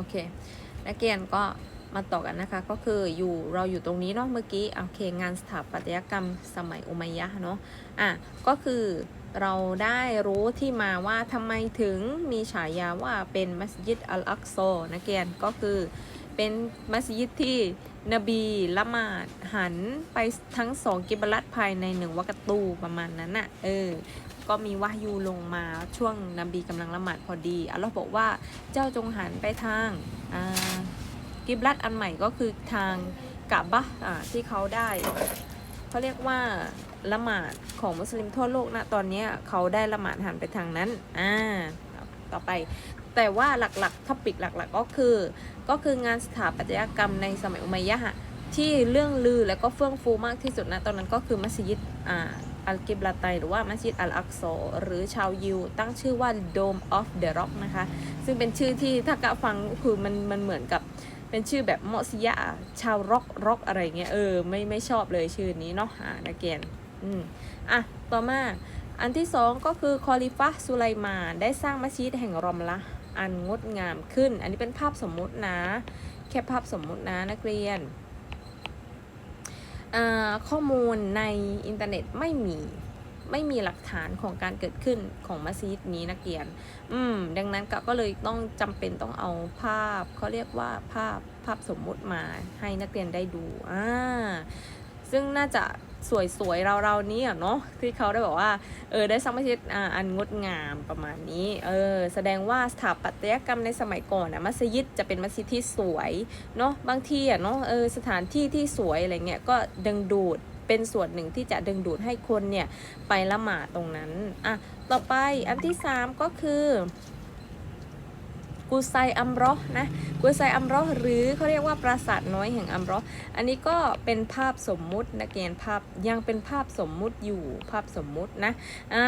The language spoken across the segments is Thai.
โอเค นักเรียนก็มาต่อกันนะคะ ก็คืออยู่เราอยู่ตรงนี้เนาะเมื่อกี้โอเค งานสถาปัตยกรรมสมัยอุมัยยะเนาะอะก็คือเราได้รู้ที่มาว่าทำไมถึงมีฉายาว่าเป็นมัสยิดอัลอักโซนักเรียนก็คือ เป็นมัสยิดที่นบีละหมาดหันไปทั้งสองกิบลัดภายในหนึ่งวักตูประมาณนั้นน่ะเออ ก็มีวายูลงมาช่วงนบีกำลังละหมาดพอดีอัลลอฮ์บอกว่าเจ้าจงหันไปทางอ่ากิบลัดอันใหม่ก็คือทางกะบะอ่าที่เขาได้เขาเรียกว่าละหมาดของมุสลิมทั่วโลกนะตอนนี้เขาได้ละหมาดหันไปทางนั้นอ่าต่อไป แต่ว่าหลักๆท็อปิกหลักๆก็คือ ก็คืองานสถาปัตยกรรมในสมัยอุมัยยะห์อะที่เรื่องลือและก็เฟื่องฟูมากที่สุดนะตอนนั้นก็คือมัสยิดอ่าอัลกิบลาไตหรือว่ามัสยิดอัลอักซอหรือชาวยิว ตั้งชื่อว่า Dome of the Rock นะคะ ซึ่งเป็นชื่อที่ถ้ากะฟังก็คือมันมันเหมือนกับเป็นชื่อแบบมอซิยะชาวร็อกร็อกอะไรเงี้ยเออไม่ไม่ชอบเลยชื่อนี้เนาะอ่านักเรียนอืมอะ ต่อมาอันที่สองก็คือคอลิฟะสุไลมานได้สร้างมัสยิดแห่งรอมละ อันงดงามขึ้น อันนี้เป็นภาพสมมุตินะ แค่ภาพสมมุตินะนักเรียน ข้อมูลในอินเทอร์เน็ตไม่มีไม่มีหลักฐานของการเกิดขึ้นของมัสยิดนี้นักเรียน อืม ดังนั้นก็ก็เลยต้องจำเป็นต้องเอาภาพเขาเรียกว่าภาพภาพสมมุติมาให้นักเรียนได้ดู อ่า ซึ่งน่าจะ สวยๆเราๆนี้อะเนาะที่เขาได้บอกว่าเออได้สร้างมัสยิดอันงดงามประมาณนี้เออแสดงว่าสถาปัตยกรรมในสมัยก่อนอะมัสยิดจะเป็นมัสยิดที่สวยเนาะบางทีอะเนาะเออสถานที่ที่สวยอะไรเงี้ยก็ดึงดูดเป็นส่วนหนึ่งที่จะดึงดูดให้คนเนี่ยไปละหมาดตรงนั้นอะต่อไปอันที่สามก็คือ กูไซอัมรอนะกูไซอัมรอหรือเขาเรียกว่าปราสาทน้อยแห่งอัมรออันนี้ก็เป็นภาพสมมุตินะเกณฑ์ภาพยังเป็นภาพสมมุติอยู่ภาพสมมุตินะอ่า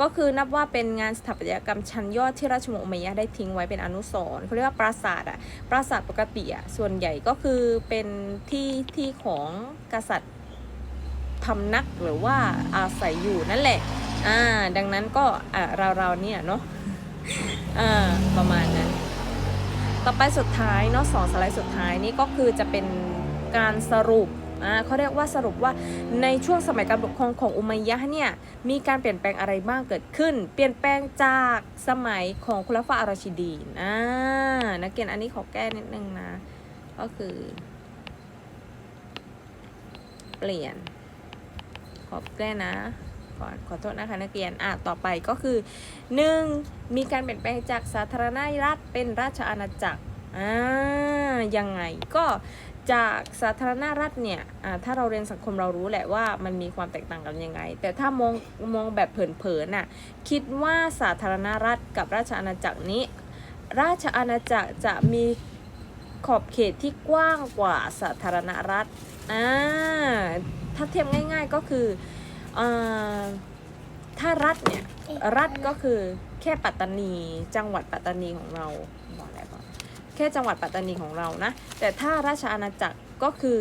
ก็คือนับว่าเป็นงานสถาปัตยกรรมชั้นยอดที่ราชวงศ์อุมัยยะได้ทิ้งไว้เป็นอนุสรณ์เขาเรียกว่าปราสาทอะปราสาทปกติอะส่วนใหญ่ก็คือเป็นที่ที่ของกษัตริย์พำนักหรือว่าอาศัยอยู่นั่นแหละอ่าดังนั้นก็อ่าเราๆเนี่ยเนาะอ่าประมาณนั้น ต่อไปสุดท้ายเนาะสองสไลด์สุดท้ายนี่ก็คือจะเป็นการสรุปอ่าเขาเรียกว่าสรุปว่าในช่วงสมัยการปกครองของอุมัยยะเนี่ยมีการเปลี่ยนแปลงอะไรบ้างเกิดขึ้น เปลี่ยนแปลงจากสมัยของคุลฟาอารอชิดีนอ่านักเรียนอันนี้ขอแก้นิดนึงนะ ก็คือ เปลี่ยน ขอแก้นะ ขอขอโทษนะคะนักเรียนอะต่อไปก็คือ 1. มีการเปลี่ยนแปลงจากสาธารณรัฐเป็นราชอาณาจักรอ่ายังไงก็จากสาธารณรัฐเนี่ยอ่าถ้าเราเรียนสังคมเรารู้แหละว่ามันมีความแตกต่างกันยังไง แต่ถ้ามองมองแบบเผินๆน่ะ คิดว่าสาธารณรัฐกับราชอาณาจักรนี้ ราชอาณาจักรจะมีขอบเขตที่กว้างกว่าสาธารณรัฐอ่าถ้าเทียบง่าย ๆก็คือ ถ้ารัฐเนี่ย รัฐก็คือแค่ปัตตานี จังหวัดปัตตานีของเราบอกอะไรก่อนแค่จังหวัดปัตตานีของเรานะ แต่ถ้าราชอาณาจักรก็คือ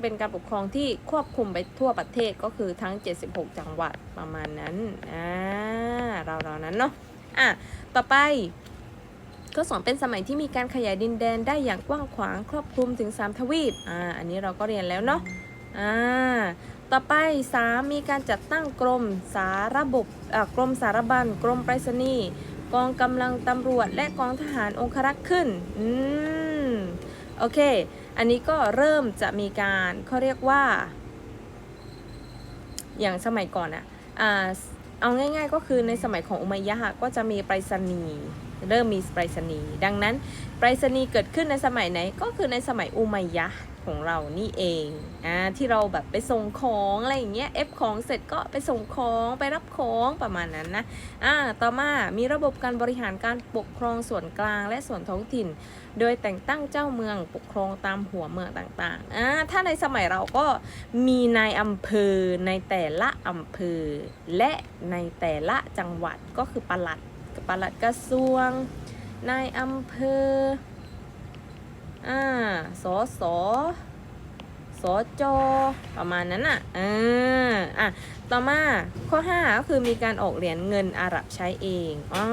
เป็นการปกครองที่ควบคุมไปทั่วประเทศก็คือทั้ง 76 จังหวัดประมาณนั้นอ่าเราเรานั้นเนาะอะต่อไปข้อสองเป็นสมัยที่มีการขยายดินแดนได้อย่างกว้างขวางครอบคลุมถึง 3 ทวีปอ่าอันนี้เราก็เรียนแล้วเนาะอ่า ต่อไป 3. มีการจัดตั้งกรมสาระบบกรมสารบัญกรมไปรษณีย์กองกำลังตำรวจและกองทหารองครักษ์ขึ้น อืม โอเค อันนี้ก็เริ่มจะมีการเขาเรียกว่า อย่างสมัยก่อนอะอ่าเอาง่ายๆก็คือในสมัยของอุมัยยะห์อะก็จะมีไปรษณีย์เริ่มมีไปรษณีย์ดังนั้นไปรษณีย์เกิดขึ้นในสมัยไหนก็คือในสมัยอุมัยยะห์ ของเรานี่เองอ่าที่เราแบบไปส่งของอะไรอย่างเงี้ยเอฟของเสร็จก็ไปส่งของไปรับของประมาณนั้นนะอ่าต่อมามีระบบการบริหารการปกครองส่วนกลางและส่วนท้องถิ่น โดยแต่งตั้งเจ้าเมืองปกครองตามหัวเมืองต่างๆอ่าถ้าในสมัยเราก็มีนายอำเภอในแต่ละอำเภอ และในแต่ละจังหวัดก็คือปลัดปลัดกระทรวงนายอำเภอ อ่าสอสอสอจอประมาณนั้นอะอ่าอะ ต่อมาข้อ 5 ก็คือมีการออกเหรียญเงินอาหรับใช้เองอ่า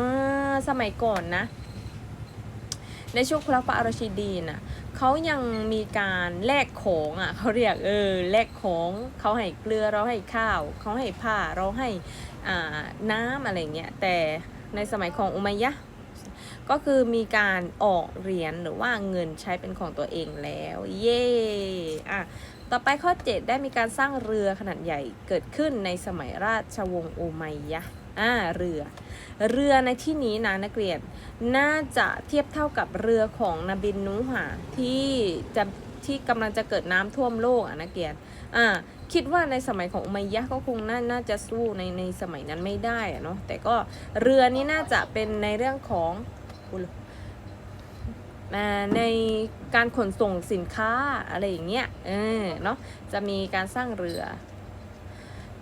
สมัยก่อนนะ ในช่วงคุลาฟาอารชิดีนอะเขายังมีการแลกของอะเขาเรียกเออแลกของเขาให้เกลือเราให้ข้าว เขาให้ผ้าเราให้อ่าน้ำอะไรเงี้ยแต่ในสมัยของอุมัยยะ ก็คือมีการออกเหรียญหรือว่าเงินใช้เป็นของตัวเองแล้ว เย่อะต่อไปข้อ 7 ได้มีการสร้างเรือขนาดใหญ่เกิดขึ้นในสมัยราชวงศ์อุมัยยะอ่าเรือ เรือในที่นี้นะนักเรียน น่าจะเทียบเท่ากับเรือของนบินนูฮะที่จะที่กำลังจะเกิดน้ำท่วมโลกอะนักเรียนอ่าคิดว่าในสมัยของอุมัยยะก็คงน่านาจะสู้ในในสมัยนั้นไม่ได้อะเนาะแต่ก็เรือนี้น่าจะเป็นในเรื่องของ อุ๊ยในการขนส่งสินค้าอะไรอย่างเงี้ย เออ เนาะจะมีการสร้างเรือ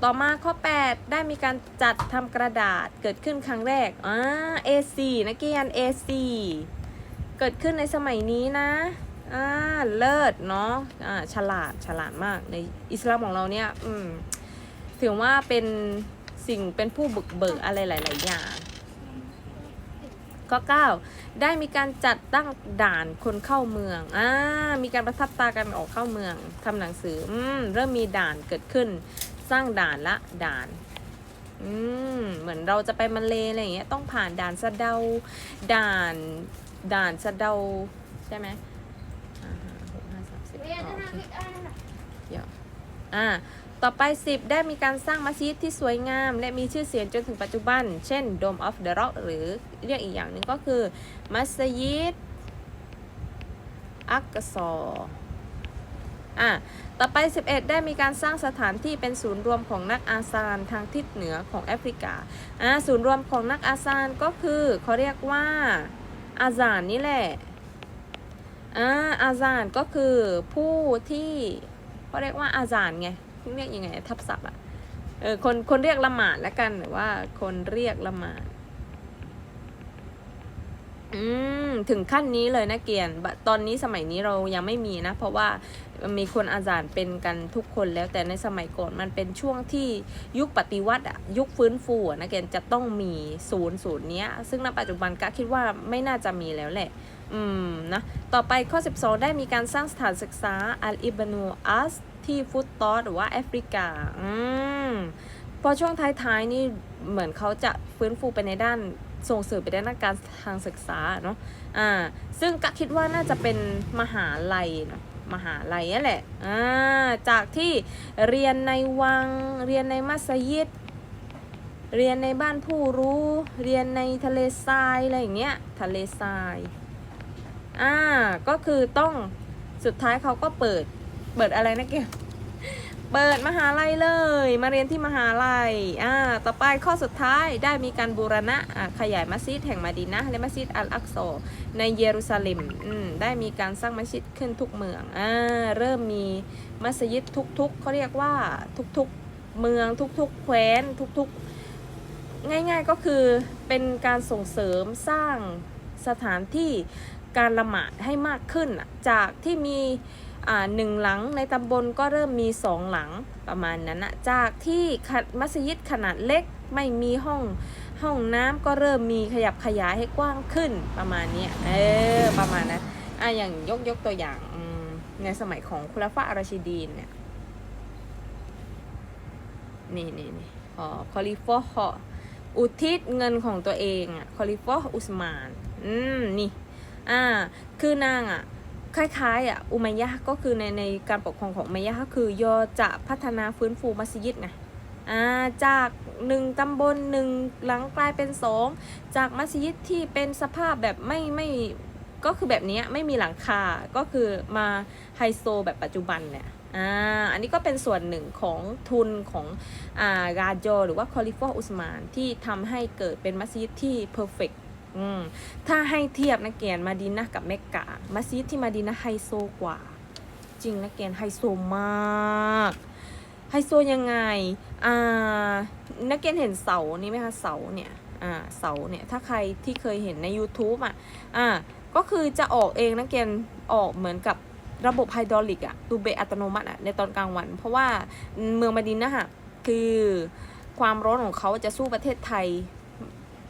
ต่อมาข้อ 8 ได้มีการจัดทำกระดาษเกิดขึ้นครั้งแรก อ่า A4 นักเรียน A4 เกิดขึ้นในสมัยนี้นะ อ่า เลิศเนาะ อ่า ฉลาด ฉลาดมาก ในอิสลามของเราเนี่ย อืม ถือว่าเป็นสิ่งเป็นผู้บุกเบิกอะไรหลาย ๆ อย่าง ข้อ 9 ได้มีการจัดตั้งด่านคนเข้าเมืองอ่ามีการประทับตากันออกเข้าเมืองทำหนังสืออืมเริ่มมีด่านเกิดขึ้น สร้างด่านละด่านอืมเหมือนเราจะไปมาเลอะไรอย่างเงี้ยต้องผ่านด่านสะเดาด่านด่านสะเดาใช่ไหมอ่าหกห้าสามสิบอ๋อโอเคเดี๋ยวอ่า ต่อไป 10 ได้มีการสร้างมัสยิดที่สวยงาม และมีชื่อเสียงจนถึงปัจจุบัน เช่น Dome of the Rock หรือเรียกอีกอย่างหนึ่งก็คือ มัสยิดอักกะซออะต่อไป 11 ได้มีการสร้างสถานที่เป็นศูนย์รวมของนักอาซานทางทิศเหนือของแอฟริกาอ่าศูนย์รวมของนักอาซานก็คือเขาเรียกว่าอาซานนี่แหละอ่าอาซานก็คือผู้ที่เขาเรียกว่าอาซานไง เรียกยังไงทับศัพท์อะเออคนคนเรียกละหมาดแล้วกันหรือว่าคนเรียกละหมาดอืมถึงขั้นนี้เลยนะเกียรติบะตอนนี้สมัยนี้เรายังไม่มีนะ เพราะว่ามีคนอาจารย์เป็นกันทุกคนแล้วแต่ในสมัยก่อนมันเป็นช่วงที่ยุคปฏิวัติอะยุคฟื้นฟูนะเกียรติจะต้องมีศูนย์ศูนย์เนี้ย ซึ่งณปัจจุบันก็คิดว่าไม่น่าจะมีแล้วแหละ อืมนะ ต่อไปข้อ 12 ได้มีการสร้างสถานศึกษาอัลอิบนูอัส ที่ฟุตตอสหรือว่าแอฟริกา อืมพอช่วงท้ายๆนี่เหมือนเขาจะฟื้นฟูไปในด้านส่งเสริมไปในด้านการทางศึกษาเนาะ อ่า ซึ่งก็คิดว่าน่าจะเป็นมหาลัยเนาะมหาลัยนั่นแหละ อ่า จากที่เรียนในวัง เรียนในมัสยิด เรียนในบ้านผู้รู้ เรียนในทะเลทรายอะไรอย่างเงี้ย ทะเลทราย อ่า ก็คือต้องสุดท้ายเขาก็เปิด เปิดอะไรนะเกียเปิดมหาลัยเลย มาเรียนที่มหาลัยอ่าต่อไปข้อสุดท้ายได้มีการบูรณะอ่าขยายมัสยิดแห่งมาดีนะและมัสยิดอัลอักซอในเยรูซาเล็มอืมได้มีการสร้างมัสยิดขึ้นทุกเมืองอ่าเริ่มมีมัสยิดทุกๆเขาเรียกว่าทุกๆเมืองทุกๆแคว้นทุกๆ ง่ายๆก็คือเป็นการส่งเสริมสร้างสถานที่การละหมาดให้มากขึ้นจากที่มี หนึ่งหลังในตำบลก็เริ่มมีสองหลังประมาณนั้นนะจากที่มัสยิดขนาดเล็กไม่มีห้องห้องน้ำก็เริ่มมีขยับขยายให้กว้างขึ้นประมาณนี้เออประมาณนั้นอะอย่างยกยกตัวอย่างในสมัยของคุลาฟะอาราชิดีนเนี่ยนี่นี่นี่อ๋อคอลิฟอฮออุทิศเงินของตัวเองอะคอลิฟออุสมาน อืม นี่ อ่า คือนางอะ คล้ายๆอะอุมัยยะห์ก็คือในในการปกครองของอุมัยยะห์ก็คือยอจะพัฒนาฟื้นฟูมัสยิดไงอ่าจากหนึ่งตำบลหนึ่งหลังกลายเป็นสองจากมัสยิดที่เป็นสภาพแบบไม่ไม่ก็คือแบบนี้ไม่มีหลังคา ก็คือมาไฮโซแบบปัจจุบันเนี่ยอ่าอันนี้ก็เป็นส่วนหนึ่งของทุนของอ่ากาโจหรือว่าคอลิฟอร์อุสมานที่ทำให้เกิดเป็นมัสยิดที่เพอร์เฟก อืมถ้าให้เทียบนะเกียนมาดีนะกับเมกกะมัสยิดที่มาดีนะไฮโซกว่า จริงนะเกียนไฮโซมากไฮโซยังไง อ่า นักเกียนเห็นเสานี่ไหมคะเสาเนี่ย อ่า เสาเนี่ย ถ้าใครที่เคยเห็นใน YouTube อะ อ่า ก็คือจะออกเองนะเกียนออกเหมือนกับระบบไฮดรอลิกอะตูเบอัตโนมัติอะในตอนกลางวัน เพราะว่าเมืองมาดินนะฮะ คือความร้อนของเขาจะสู้ประเทศไทย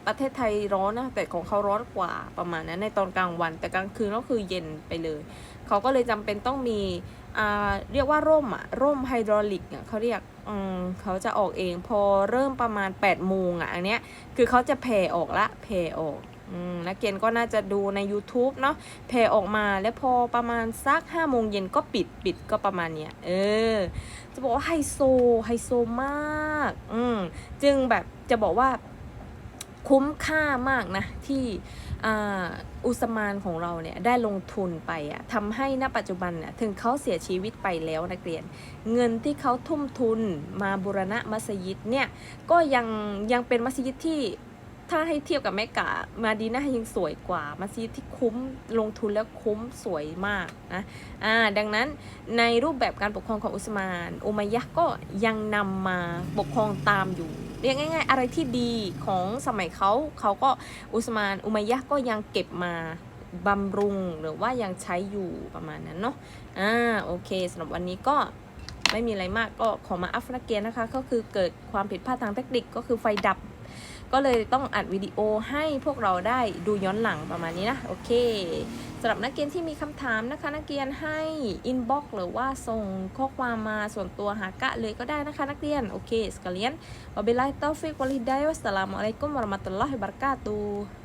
ประเทศไทยร้อนนะแต่ของเขาร้อนกว่าประมาณนั้นในตอนกลางวัน แต่กลางคืนก็คือเย็นไปเลย เขาก็เลยจำเป็นต้องมีเรียกว่าร่มอะร่มไฮดรอลิกเขาเรียกเขาจะออกเองพอเริ่มประมาณ8ปดโมงอะอันเนี้ยคือเขาจะแผ่ออกละแผ่ออกอนักเรียนก็น่าจะดูใน YouTube เนาะแผ่ออกมาแล้วพอประมาณสัก5้าโมงเย็นก็ปิดปิดก็ประมาณเนี้ยเออ จะบอกว่าไฮโซไฮโซมาก อืมจึงแบบจะบอกว่า คุ้มค่ามากนะที่อ่าอุสมานของเราเนี่ยได้ลงทุนไปอะทำให้ณปัจจุบันน่ะถึงเขาเสียชีวิตไปแล้วนักเรียน เงินที่เขาทุ่มทุนมาบูรณะมัสยิดเนี่ยก็ยังยังเป็นมัสยิดที่ถ้าให้เทียบกับแมกกะมาดีน่ายังสวยกว่ามัสยิดที่คุ้มลงทุนแล้วคุ้มสวยมากนะอ่าดังนั้นในรูปแบบการปกครองของอุสมานอุมัยยะก็ยังนำมาปกครองตามอยู่ เรียกง่าย ๆ อะไรที่ดีของสมัยเขาเขาก็อุสมานอุมัยยะก็ยังเก็บมาบำรุงหรือว่ายังใช้อยู่ประมาณนั้นเนาะอ่าโอเคสำหรับวันนี้ก็ไม่มีอะไรมากก็ขอมาอัฟนักเกียนะคะ ก็คือเกิดความผิดพลาดทางเทคนิคก็คือไฟดับ ก็เลยต้องอัดวิดีโอให้พวกเราได้ดูย้อนหลังประมาณนี้นะ โอเคสำหรับนักเรียนที่มีคำถามนะคะ นักเรียนให้อินบ็อกหรือว่าส่งข้อความมาส่วนตัวหากะเลยก็ได้นะคะ นักเรียน โอเค sekalian wabillahi taufiq wal hidayah wassalamualaikum warahmatullahi wabarakatuh